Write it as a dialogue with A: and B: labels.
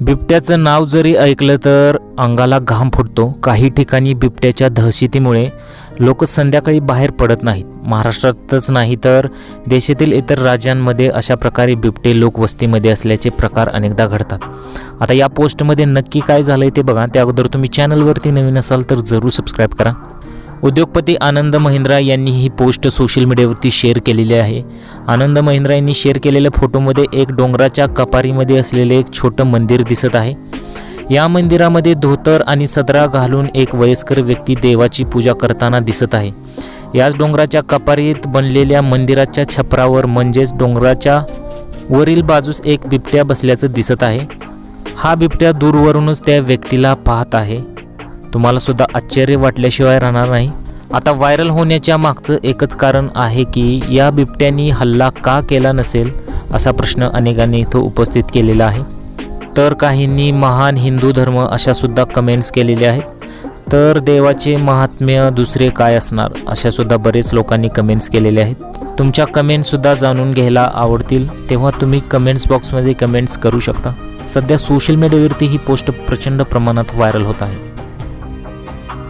A: बिबट्याचं नाव जरी ऐकलं तर अंगाला घाम फुटतो. काही ठिकाणी बिबट्याच्या दहशतीमुळे लोक संध्याकाळी बाहेर पडत नाहीत. महाराष्ट्रातच नाही तर देशातील इतर राज्यांमध्ये अशा प्रकारे बिबटे लोकवस्तीमध्ये असल्याचे प्रकार अनेकदा घडतात. आता या पोस्टमध्ये नक्की काय झालंय ते बघा. त्या अगोदर तुम्ही चॅनलवरती नवीन असाल तर जरूर सबस्क्राईब करा. उद्योगपती आनंद महिंद्रा यांनी ही पोस्ट सोशल मीडियावरती शेअर केलेली आहे. आनंद महिंद्रा यांनी शेअर केलेल्या फोटोमध्ये एक डोंगराच्या कपारीमध्ये असलेले एक छोटं मंदिर दिसत आहे. या मंदिरामध्ये धोतर आणि सदरा घालून एक वयस्कर व्यक्ती देवाची पूजा करताना दिसत आहे. याच डोंगराच्या कपारीत बनलेल्या मंदिराच्या छपरावर म्हणजेच डोंगराच्या वरील बाजूस एक बिबट्या बसल्याचं दिसत आहे. हा बिबट्या दूरवरूनच त्या व्यक्तीला पाहत आहे. तुम्हाला सुद्धा आश्चर्य वाटल्याशिवाय राहणार नाही. आता व्हायरल होण्याच्या मागचं एकच कारण आहे की या बिबट्यांनी हल्ला का केला नसेल असा प्रश्न अनेकांनी इथं उपस्थित केलेला आहे. तर काहींनी महान हिंदू धर्म अशासुद्धा कमेंट्स केलेल्या आहेत. तर देवाचे महात्म्य दुसरे काय असणार? अशासुद्धा बरेच लोकांनी कमेंट्स केलेले आहेत. तुमच्या कमेंट्ससुद्धा जाणून घ्यायला आवडतील तेव्हा तुम्ही कमेंट्स बॉक्समध्ये कमेंट्स करू शकता. सध्या सोशल मीडियावरती ही पोस्ट प्रचंड प्रमाणात व्हायरल होत आहे.